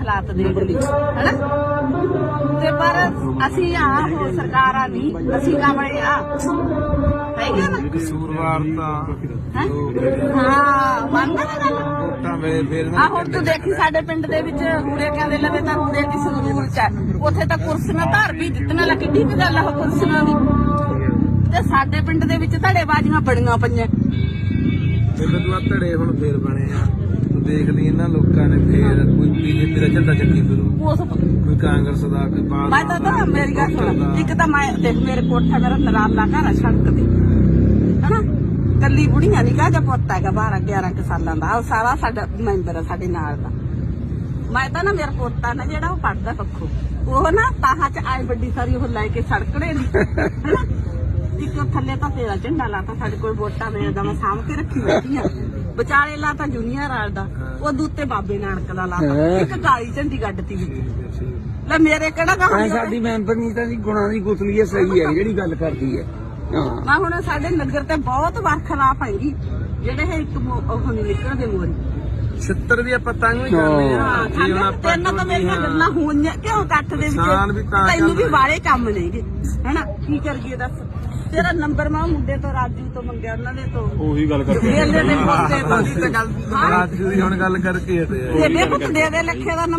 ਹਾਲਾਤ ਦੇਖ ਲਈ ਹੈਨਾ? ਤੇ ਪਰ ਅਸੀਂ ਆ ਹੋ ਸਰਕਾਰਾਂ ਨਹੀਂ ਅਸੀਂ ਕਾਮੜੇ ਆ। ਹੈਗੇ ਨਾ ਕਸੂਰਵਾਰ ਤਾਂ ਹੈਂ? ਹਾਂ ਮੰਨਦਾ ਨਾ ਗੱਲ? ਵੋਟਾਂ ਵੇਲੇ ਫੇਰ ਆ ਹੁਣ ਤੂੰ ਦੇਖੀ ਸਾਡੇ ਪਿੰਡ ਦੇ ਵਿੱਚ ਰੂੜੇ ਕਹਿੰਦੇ ਲਵੇ ਤਾਂ ਰੂੜੇ ਦੀ ਸਕੂਲ ਚ। ਉੱਥੇ ਤਾਂ ਕੁਰਸੀਆਂ ਧਾਰ ਵੀ ਦਿੱਤੀਆਂ ਲਾ ਕਿੱਡੀ ਕੁ ਗੱਲ ਆ ਉਹ ਕੁਰਸੀਆਂ ਦੀ? ਤੇ ਸਾਡੇ ਪਿੰਡ ਦੇ ਵਿੱਚ ਧੜੇ ਬਾਜੀਆਂ ਬੜੀਆਂ ਪਈਆਂ। ਤੂੰ ਆ ਧੜੇ ਹੁਣ ਫੇਰ ਬਣੇ ਆ। ਦੇਖ ਲਈ ਇਹਨਾਂ ਲੋਕਾਂ ਨੇ ਫੇਰ ਕੋਈ ਬੀਜੇਪੀ ਦਾ ਝੰਡਾ ਚੱਕੀ ਫਿਰੂ। ਉਸ ਕੋਈ ਕਾਂਗਰਸ ਦਾ ਕੋਈ ਬਾਲ ਮੈਂ ਤਾਂ ਤਾਂ ਮੇਰੀ ਗੱਲ ਸੁਣ। ਇੱਕ ਤਾਂ ਮੈਂ ਦੇਖ ਮੇਰੇ ਕੋਠਾ ਮੇਰਾ ਨਰਾਲਾ ਘਰ ਆ ਸੜਕ ਤੇ। ਹਨਾ? ਕੱਲੀ ਬੁੜੀਆਂ ਦੀ ਕਾਹਦਾ ਪੁੱਤ ਹੈਗਾ 12 11 ਕੁ ਸਾਲਾਂ ਦਾ। ਉਹ ਸਾਰਾ ਸਾਡਾ ਮੈਂਬਰ ਆ ਸਾਡੇ ਨਾਲ ਦਾ। ਮੈਂ ਤਾਂ ਨਾ ਮੇਰਾ ਪੋਤਾ ਨਾ ਜਿਹੜਾ ਉਹ ਪੜਦਾ ਪੱਖੋ। ਉਹ ਨਾ ਤਾਹਾਂ ਚ ਆਏ ਵੱਡੀ ਸਾਰੀ ਉਹ ਲੈ ਕੇ ਸੜਕੜੇ ਦੀ ਹਨਾ? ਇੱਕ ਥੱਲੇ ਤਾਂ ਤੇਰਾ ਝੰਡਾ ਲਾਤਾ ਸਾਡੇ ਕੋਲ ਵੋਟਾਂ ਮੇਰੇ ਦਾ ਮੈਂ ਸਾਂਭ ਕੇ ਰੱਖੀ ਬੈਠੀ ਆ। ਵਿਚਾਲੇ ਲਾਤਾ ਜੂਨੀਅਰ ਵਾਲ ਦਾ ਉਹ ਦੂਤੇ ਬਾਬੇ ਨਾਨਕ ਦਾ ਲਾਤਾ। ਇੱਕ ਕਾਲੀ ਝੰਡੀ ਗੱਡਤੀ ਵਿੱਚ। ਲੈ ਮੇਰੇ ਕਿਹੜਾ ਐ ਕਹਾਣੀ ਸਾਡੀ ਮੈਂਬਰ ਨਹੀਂ ਤਾਂ ਦੀ ਗੁਣਾਂ ਦੀ ਗੁਤਲੀ ਹੈ ਸਹੀ ਹੈ ਜਿਹੜੀ ਗੱਲ ਕਰਦੀ ਹੈ। ਹਾਂ। ਮੈਂ ਹੁਣ ਸਾਡੇ ਨਗਰ ਤੇ ਬਹੁਤ ਵਾਰ ਖਿਲਾਫ ਆਏਗੀ ਜਿਹੜੇ ਇਹ ਇੱਕ ਉਹ ਨਹੀਂ ਨਿਕਲਦੇ ਮੋਰੀ। 76 ਦੀ ਆਪਾਂ ਤਾਂ ਹੀ ਕਰਨੇ ਆ ਹਾਂ ਜੇ ਹੁਣ ਆਪਾਂ ਤੈਨੂੰ ਤਾਂ ਮੇਰੀਆਂ। ਗੱਲਾਂ ਹੋਈਆਂ ਕਿਉਂ ਇਕੱਠ ਦੇ ਵਿੱਚ? ਤੈਨੂੰ ਵੀ ਵਾਲੇ ਕੰਮ ਨੇਗੇ ਹੈਨਾ? ਕੀ ਕਰੀਏ ਦੱਸ? ਤੇਰਾ ਨੰਬਰ ਮੈਂ ਉਹ ਮੁੰਡੇ ਤੋਂ ਰਾਜੂ ਤੋਂ ਮੰਗਿਆ ਉਹਨਾਂ ਦੇ ਤੋਂ। ਉਹੀ ਗੱਲ ਦੇ ਪੁੱਤੇ ਤੋਂ। ਦੀ ਤਾਂ ਗੱਲ ਹਾਂ ਰਾਤ ਦੀ ਹੁਣ ਗੱਲ ਕਰਕੇ ਹਟੇ ਆ। ਦੇ ਦੇ ਪੁੱਤ ਦੇ ਦੇ ਲੱਖੇ ਦਾ